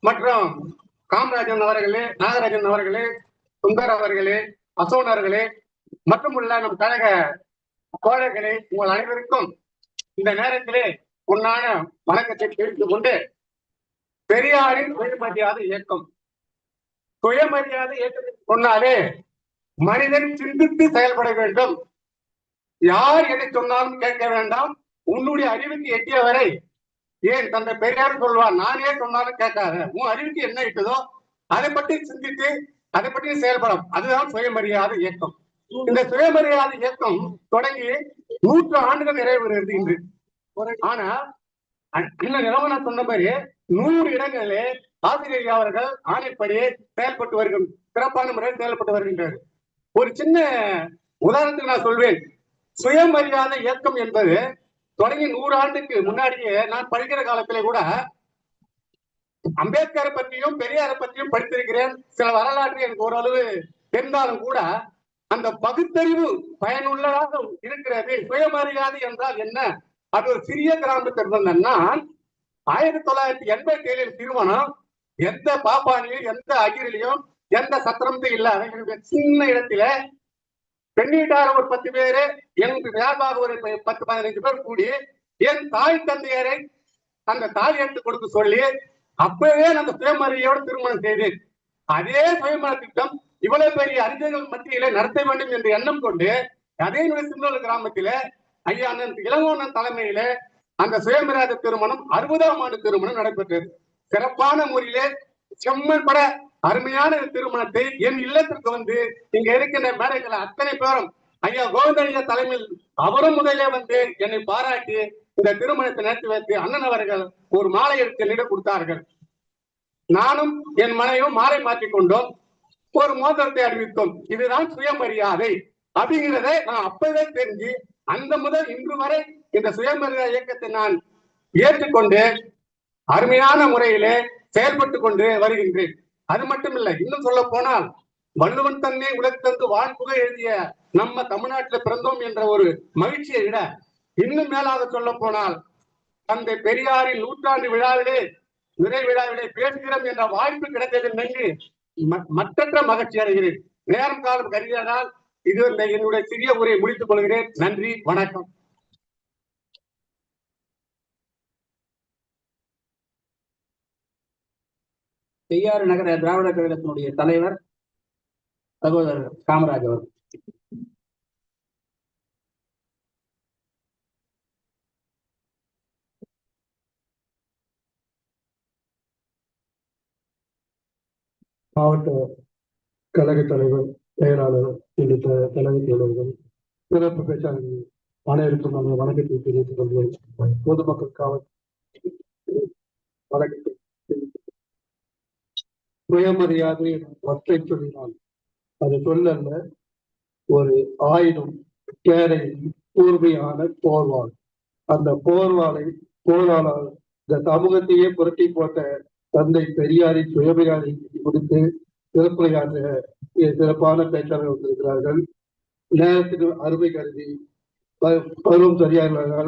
மற்றும் காமராஜன் அவர்களே நாகராஜன் அவர்களே சுந்தர் அவர்களே அசோன் அவர்களே மற்றும் உள்ள நம் கழக தோழர்களே உங்கள் அனைவருக்கும் இந்த நேரத்திலே உன்னான வணக்கத்தை தெரிவித்துக் கொண்டு பெரியாரின் சுயமரியாதை இயக்கம். சுயமரியாதை இயக்கத்தை சொன்னாலே மனிதன் சிந்தித்து செயல்பட வேண்டும். யார் எதை சொன்னாலும் கேட்க வேண்டாம். உன்னுடைய அறிவுக்கு எட்டிய வரை ஏன் தந்தை பெரியார் சொல்வார்? நானே சொன்னாலும் கேட்காத. உன் அறிவுக்கு என்ன இட்டதோ அதை பற்றி சிந்தித்து அதை பற்றி செயல்படும். அதுதான் சுயமரியாதை இயக்கம். இந்த சுயமரியாதை இயக்கம் தொடங்கி நூற்று ஆண்டுகள் நிறைவேறுகிறது இன்று. ஆனா இன்னும் நிலவன சொன்ன மாதிரி நூறு இடங்களிலே ஆசிரியர் அவர்கள் ஆணைப்படி செயல்பட்டு வருகின்ற சிறப்பான முறையில் செயல்பட்டு வருகின்றார். ஒரு சின்ன உதாரணத்துக்கு நான் சொல்வேன். சுயமரியாதை இயக்கம் என்பது தொடங்கி நூறு ஆண்டுக்கு முன்னாடியே நான் படிக்கிற காலத்திலே கூட அம்பேத்கரை பற்றியும் பெரியாரை பற்றியும் படித்திருக்கிறேன். சில வரலாற்று எனக்கு ஓரளவு தெரிந்தாலும் கூட அந்த பகுத்தறிவு பயனுள்ளதாக இருக்கிறது. சுயமரியாதை என்றால் என்ன? அது ஒரு சிறிய கிராமத்தில் இருந்த நான். ஆயிரத்தி தொள்ளாயிரத்தி எண்பத்தி ஏழில் திருமணம். எந்த பாப்பானியும் எந்த அகிரிலையும் எந்த சத்திரமும் இல்லாத சின்ன இடத்துல பெண்ணிட்டார் ஒரு பத்து பேரு என் வியாபாரம் ஒரு பத்து பதினைந்து பேர் கூடி என் தாய் தந்தையரை அந்த தாலி எடுத்து கொடுக்க சொல்லி அப்பவே அந்த சுயமரியோடு திருமணம் செய்தேன். அதே சுயமர திட்டம் இவ்வளவு பெரிய அறிஞர்கள் மத்தியில நடத்த வேண்டும் என்ற எண்ணம் கொண்டு அதே சிந்தோல கிராமத்தில ஐயா அண்ணன் இளங்கோணன் தலைமையில அந்த சுயமரியாதை திருமணம் அறுபதாம் ஆண்டு திருமணம் நடைபெற்றது. சிறப்பான முறையிலே செம்மன் பட அருமையான திருமணத்தை என் இல்லத்திற்கு வந்து இங்க இருக்கின்ற மேடைகள் அத்தனை பேரும் ஐயா கோவிந்தய்யா தலைமையில் அவரும் முதலே வந்து என்னை பாராட்டி இந்த திருமணத்தை நடத்தி வைத்து அண்ணன் அவர்கள் ஒரு மாலை எடுத்து கொடுத்தார்கள். நானும் என் மனைவியும் மாலை மாற்றிக் கொண்டோம். ஒரு மோதிரத்தை அறிவித்தோம் இதுதான் சுயமரியாதை. அப்படிங்கிறதை நான் அப்பவே தெரிஞ்சு அந்த முதல் இன்று வரை இந்த சுயமரியாதை இயக்கத்தை நான் ஏற்றுக்கொண்டு அருமையான முறையிலே செயல்பட்டு கொண்டு வருகின்றேன். அது மட்டுமில்லை இன்னும் சொல்ல போனால் வள்ளுவன் தன்னை உலகத்தந்து வாழ்ப்புக எழுதிய நம்ம தமிழ்நாட்டில் பிறந்தோம் என்ற ஒரு மகிழ்ச்சியை விட இன்னும் மேலாக சொல்ல போனால் தந்தை பெரியாரின் நூற்றாண்டு விழாவிலே நிறை விழாவிலே பேசுகிறோம் என்ற வாய்ப்பு கிடைத்தது என்று மற்றற்ற மகிழ்ச்சி அடைகிறேன். நேரம் காலம் கருதியதால் இது என்னுடைய சிறிய உரையை முடித்துக் கொள்கிறேன். நன்றி வணக்கம். பெய்யாறு நகர திராவிட கழகத்தினுடைய தலைவர் சகோதரர் காமராஜ் அவர் மாவட்ட கழக தலைவர் செயலாளர் உள்ளிட்ட தலைமை தலைவர்கள் சிறப்பு பேச்சாளர்கள் அனைவருக்கும் நம்ம வணக்கத்தை தெரிவித்துக் கொள்வோம் பொதுமக்கள் காவல் வணக்கத்தை சுயமரியாதை ஒற்றை சொல்லினால் அது சொல்லல்ல. ஒரு ஆயுதம் கேரை கூர்மையான போர்வாள். அந்த போர்வாளை போராளால் இந்த சமூகத்தையே புரட்டி போட்ட தந்தை பெரியாரின் சுயமரியாதை கொடுத்து சிறப்புரையாற்ற சிறப்பான பேச்சாளர் வந்திருக்கிறார்கள். நேரத்துக்கு அருமை கருதி பருவம் சரியாக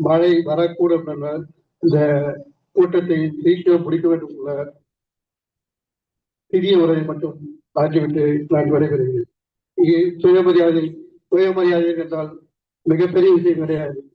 மழை வரக்கூடும் என்றால் இந்த கூட்டத்தை சீக்கிரம் முடிக்க வேண்டும் உள்ள சிறிய உரையை மட்டும் ஆக்கிவிட்டு நான் விடைபெறுகிறேன். சுயமரியாதை சுயமரியாதை என்றால் மிகப்பெரிய விஷயம் கிடையாது.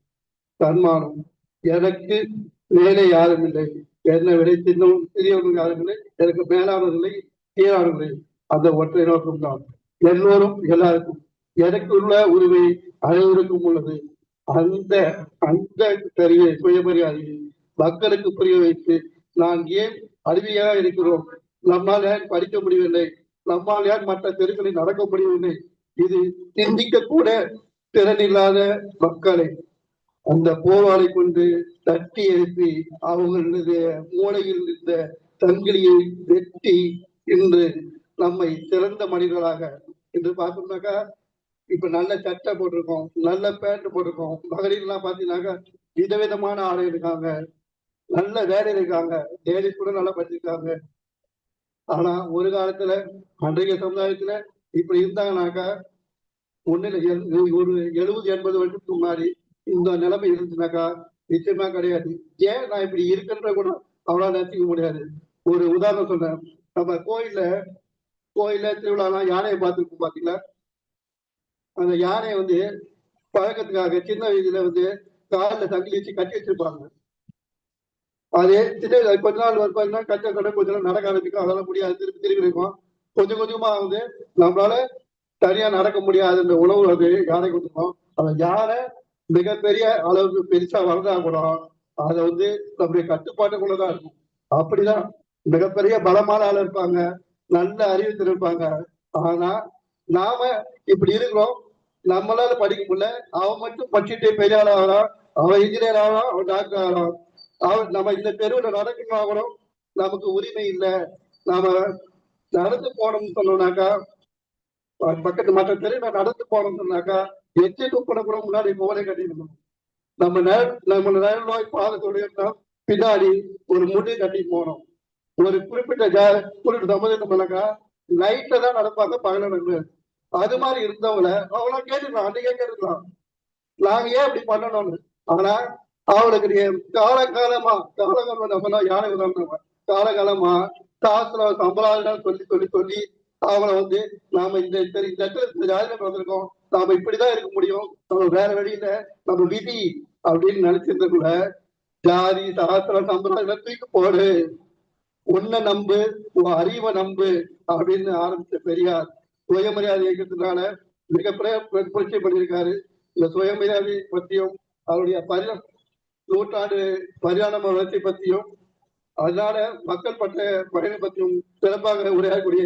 தன்மானம். எனக்கு மேலே யாரும் இல்லை. என்னை விட சின்ன சிறியவர்கள் யாரும் இல்லை. எனக்கு மேலானவர்களை கீழானவர்களை அந்த ஒற்றை நோக்கம் தான். எல்லோரும் எல்லாருக்கும் எனக்கு உள்ள உரிமை அனைவருக்கும் உள்ளது. அந்த அந்த பெரிய சுயமரியாதையை மக்களுக்கு புரிய வைத்து நான் ஏன் அறிவியாக இருக்கிறோம்? நம்மால் ஏன் படிக்க முடியவில்லை? நம்மால் ஏன் மற்ற தெருக்களில் நடக்க முடியவில்லை? இது சிந்திக்க கூட திறனில்லாத மக்களை அந்த போராளை கொண்டு தட்டி எழுப்பி அவர்களுடைய மூளையில் இருந்த தங்கிலியை வெட்டி இன்று நம்மை சிறந்த மனிதர்களாக என்று பார்த்தோம்னாக்கா இப்ப நல்ல சட்டை போட்டிருக்கோம் நல்ல பேண்ட் போட்டிருக்கோம் மகளிர் எல்லாம் பாத்தீங்கன்னாக்கா விதவிதமான ஆடை இருக்காங்க நல்ல வேலை இருக்காங்க தேடி கூட நல்லா படிச்சிருக்காங்க. ஆனா ஒரு காலத்துல அன்றைய சமுதாயத்துல இப்படி இருந்தாங்கனாக்கா ஒண்ணுல ஒரு எழுபது எண்பது வருஷத்துக்கு முன்னாடி இந்த நிலைமை இருந்துச்சுனாக்கா நிச்சயமா கிடையாது. ஏன் நான் இப்படி இருக்கின்ற கூட அவளால் நினைச்சிக்க முடியாது. ஒரு உதாரணம் சொல்றேன். நம்ம கோயில்ல கோயில்ல திருவிழாலாம் யானையை பார்த்துருக்கோம் பாத்தீங்களா? அந்த யானையை வந்து பழக்கத்துக்காக சின்ன வயதுல வந்து காலில் தங்கி வச்சு கட்டி வச்சிருப்பாங்க. அதே திடீர் கொஞ்ச நாள் ஒரு கொஞ்ச நாள் கட்ட கட்ட கொஞ்ச நாள் நடக்க ஆரம்பிக்கும். அதெல்லாம் முடியாது. திருப்பி திருப்பி இருக்கும். கொஞ்சம் கொஞ்சமா வந்து நம்மளால தனியா நடக்க முடியாதுன்ற உணவு அது யானை கொடுத்துருக்கோம் அந்த யானை மிகப்பெரிய அளவுக்கு பெருசா வளர்ந்தா கூட அதை வந்து நம்முடைய கட்டுப்பாட்டுக்குள்ளதான் இருக்கும். அப்படிதான் மிகப்பெரிய பலமான ஆள் இருப்பாங்க. நல்ல அறிவு இருப்பாங்க ஆனா நாம இப்படி இருக்கிறோம். நம்மளால படிக்க முடியல. அவன் மட்டும் படிச்சுட்டு பெரிய ஆள் ஆகிறான். அவன் இன்ஜினியர் ஆகலாம் அவன் டாக்டர் ஆகலாம் நம்ம இந்த தெருவில் நடக்கணும் ஆகணும் நமக்கு உரிமை இல்லை. நாம நடந்து போனோம்னு சொன்னோம்னாக்கா பக்கத்து மற்ற தெருவில் நடந்து போனோம்னு சொன்னாக்கா எச்சி துப்புன கூட முன்னாடி மோலை கட்டிடணும். நம்ம நேர் நம்ம நேர நோய் பாதத்துடைய பின்னாடி ஒரு முடி கட்டி போனோம் ஒரு குறிப்பிட்ட ஜா குறிப்பிட்ட சமுதாயம் பண்ணாக்கா நைட்ல தான் நடப்பாங்க பகல நடந்து அது மாதிரி இருந்தவங்கள அவங்களாம் கேட்டுக்கலாம் அன்னைக்கே கேட்டுக்கலாம் நாங்க ஏன் அப்படி பண்ணணும்னு? ஆனா அவனுக்கு நீ காலகாலமா காலகாலம் நம்ம யானை உதாரணம் காலகாலமா சாஸ்திரம் சம்பளம் சொல்லி சொல்லி சொல்லி அவனை வந்து நாம இந்த இந்த இடத்துல இந்த ஜாதியில பிறந்திருக்கோம். நாம இப்படிதான் இருக்க முடியும். நம்ம வேற வழியில நம்ம விதி அப்படின்னு நினைச்சிருந்த கூட ஜாதி சாஸ்திரம் சம்பிரதாயம் தூக்கி போடு. உன்னை நம்பு உன் அறிவை நம்பு அப்படின்னு ஆரம்பிச்ச பெரியார் சுயமரியாதை இயக்கத்தினால மிகப்பெரிய புரட்சி பண்ணியிருக்காரு. இந்த சுயமரியாதை பத்தியும் அவருடைய பரிணம் நூற்றாண்டு பரிணாம வளர்ச்சி பத்தியும் அதனால மக்கள் பட்ட பயணம் பத்தியும் சிறப்பாக உரையாடக்கூடிய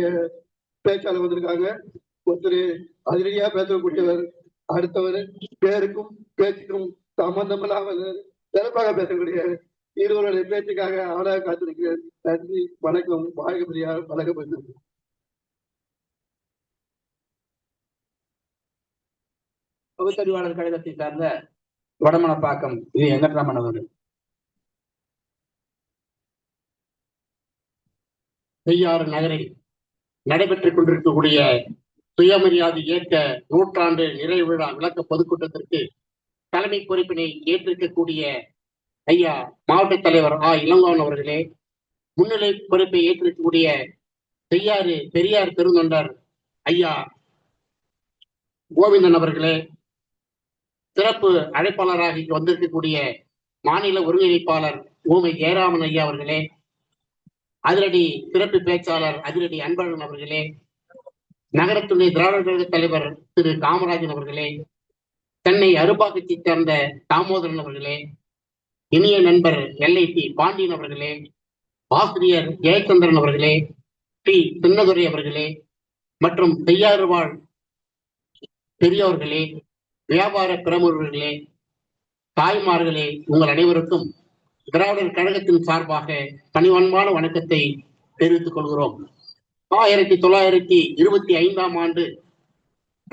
பேச்சாளர் வந்திருக்காங்க. ஒருத்தர் அதிரடியா பேசக்கூடியவர் அடுத்தவர் பேருக்கும் பேச்சுக்கும் சம்பந்தம் இல்லாமல் சிறப்பாக பேசக்கூடிய இருவருடைய பேச்சுக்காக அவராக காத்திருக்கிறேன். நன்றி வணக்கம் வாழ்க பெரியார் வழங்க பெரியார் பகுத்தறிவாளர் கழகத்தை சார்ந்த வடமனப்பாக்கம். இது வெங்கட்ராமன் அவர்கள் செய்யாறு நகரில் நடைபெற்றுக் கொண்டிருக்கக்கூடிய சுயமரியாதை இயக்க நூற்றாண்டு நிறைவு விழா விளக்க பொதுக்கூட்டத்திற்கு தலைமை பொறுப்பினை ஏற்றிருக்கக்கூடிய ஐயா மாவட்ட தலைவர் ஆ. இளங்கோவன் அவர்களே முன்னிலை பொறுப்பை ஏற்றிருக்கக்கூடிய செய்யாறு பெரியார் பெருந்தொண்டர் ஐயா கோவிந்தன் அவர்களே சிறப்பு அழைப்பாளராக இங்கு வந்திருக்கக்கூடிய மாநில ஒருங்கிணைப்பாளர் ஊமை ஜெயராமன் ஐயா அவர்களே அதிரடி சிறப்பு பேச்சாளர் அதிரடி அன்பழகன் அவர்களே நகரத்துறை திராவிடர் கழக தலைவர் திரு காமராஜன் அவர்களே சென்னை அருபாக்கத்தைச் சேர்ந்த தாமோதரன் அவர்களே இனிய நண்பர் எல்ஐடி பாண்டியன் அவர்களே ஆசிரியர் ஜெயச்சந்திரன் அவர்களே டி சின்னதுரை அவர்களே மற்றும் செய்யாறு வாழ் வியாபார பிரமுகர்களே தாய்மார்களே உங்கள் அனைவருக்கும் திராவிடர் கழகத்தின் சார்பாக பணிவன்பான வணக்கத்தை தெரிவித்துக் கொள்கிறோம். ஆயிரத்தி தொள்ளாயிரத்தி இருபத்தி ஐந்தாம் ஆண்டு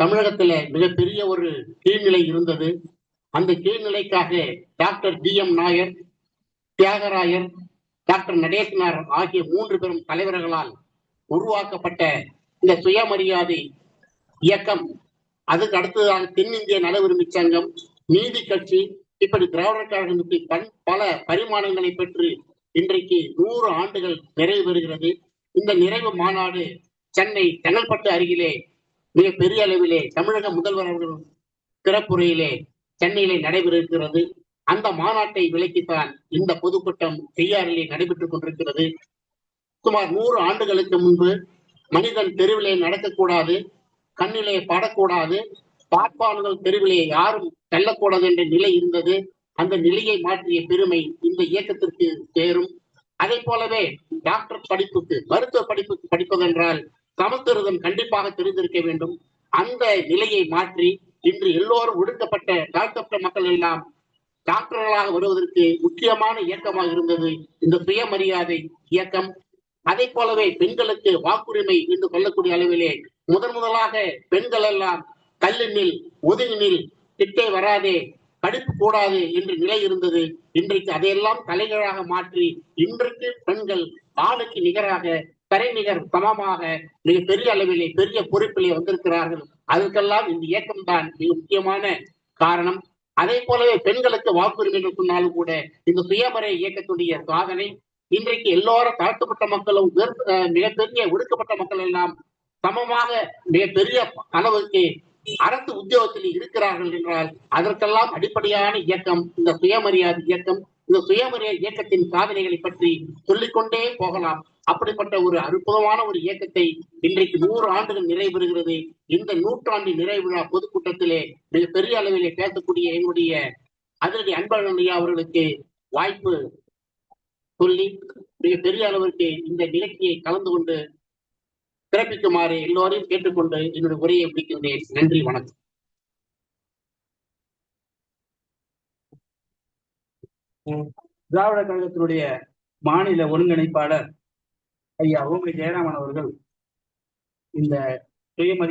தமிழகத்துல மிகப்பெரிய ஒரு கீழ்நிலை இருந்தது. அந்த கீழ்நிலைக்காக doctor T M Nair Thiyagarayar doctor Natesanar ஆகிய மூன்று பெரும் தலைவர்களால் உருவாக்கப்பட்ட இந்த சுயமரியாதை இயக்கம் அதுக்கு அடுத்ததாக தென்னிந்திய நல விரும்பி சங்கம் நீதி கட்சி இப்படி திராவிடர் கழகத்தை பண் பன் பல பரிமாணங்களை பெற்று இன்றைக்கு நூறு ஆண்டுகள் நிறைவு பெறுகிறது. இந்த நிறைவு மாநாடு சென்னை செங்கல்பட்டு அருகிலே மிக பெரிய அளவிலே தமிழக முதல்வர் அவர்கள் பிறப்புரையிலே சென்னையிலே நடைபெற இருக்கிறது அந்த மாநாட்டை விலக்கித்தான் இந்த பொதுக்கூட்டம் செய்யாறிலே நடைபெற்றுக் கொண்டிருக்கிறது. சுமார் நூறு ஆண்டுகளுக்கு முன்பு மனிதன் தெருவிலே நடக்கக்கூடாது. கண்ணிலே படக்கூடாது. பார்ப்பாளர்கள் தெருவிலே யாரும் செல்லக்கூடாது என்ற நிலை இருந்தது. அந்த நிலையை மாற்றிய பெருமை இந்த இயக்கத்திற்கு சேரும். அதை போலவே டாக்டர் படிப்புக்கு மருத்துவ படிப்புக்கு படிப்பதென்றால் சமஸ்கிருதம் கண்டிப்பாக தெரிந்திருக்க வேண்டும். அந்த நிலையை மாற்றி இன்று எல்லோரும் ஒடுக்கப்பட்ட தாழ்த்தப்பட்ட மக்கள் எல்லாம் டாக்டர்களாக வருவதற்கு முக்கியமான இயக்கமாக இருந்தது இந்த சுயமரியாதை இயக்கம். அதை போலவே பெண்களுக்கு வாக்குரிமை என்று சொல்லக்கூடிய அளவிலே முதன் முதலாக பெண்கள் எல்லாம் கல்லினில் ஒதுங்கினில் கிட்டே வராதே படிப்பு கூடாது என்று நிலை இருந்தது. இன்றைக்கு அதையெல்லாம் தலைகளாக மாற்றி இன்றைக்கு பெண்கள் ஆணுக்கு நிகராக தரைநிகர் சமமாக மிக பெரிய அளவிலே பெரிய பொறுப்பிலே வந்திருக்கிறார்கள். அதற்கெல்லாம் இந்த இயக்கம் தான் மிக முக்கியமான காரணம். அதே போலவே பெண்களுக்கு வாக்குரிமை சொன்னாலும் கூட இந்த சுயமறை இயக்கத்துடைய சாதனை இன்றைக்கு எல்லோரும் தாழ்த்தப்பட்ட மக்களும் மிகப்பெரிய ஒடுக்கப்பட்ட மக்கள் எல்லாம் சமமாக மிகப்பெரிய அளவுக்கு அரசு உத்தியோகத்தில் இருக்கிறார்கள் என்றால் அதற்கெல்லாம் அடிப்படையான இயக்கம் இந்த சுயமரியாதை இயக்கம் இந்த சுயமரியாதை இயக்கத்தின் சாதனைகளை பற்றி சொல்லிக்கொண்டே போகலாம். அப்படிப்பட்ட ஒரு அற்புதமான ஒரு இயக்கத்தை இன்றைக்கு நூறு ஆண்டுகள் நிறைவு இந்த நூற்றாண்டு நிறைவிழா பொதுக்கூட்டத்திலே மிக பெரிய அளவிலே பேசக்கூடிய எங்களுடைய அதிரடி அன்பழகன் ஐயா அவர்களுக்கு வாய்ப்பு சொல்லி மிக பெரிய அளவிற்கு இந்த நிகழ்ச்சியை கலந்து கொண்டு பிறப்பிக்குமாறு எல்லோரையும் கேட்டுக்கொண்டு என்னுடைய உரையை முடிக்கின்றேன். நன்றி வணக்கம். திராவிட கழகத்தினுடைய மாநில ஒருங்கிணைப்பாளர் ஐயா ஓமை ஜெயராமன் அவர்கள் இந்த சுயமதி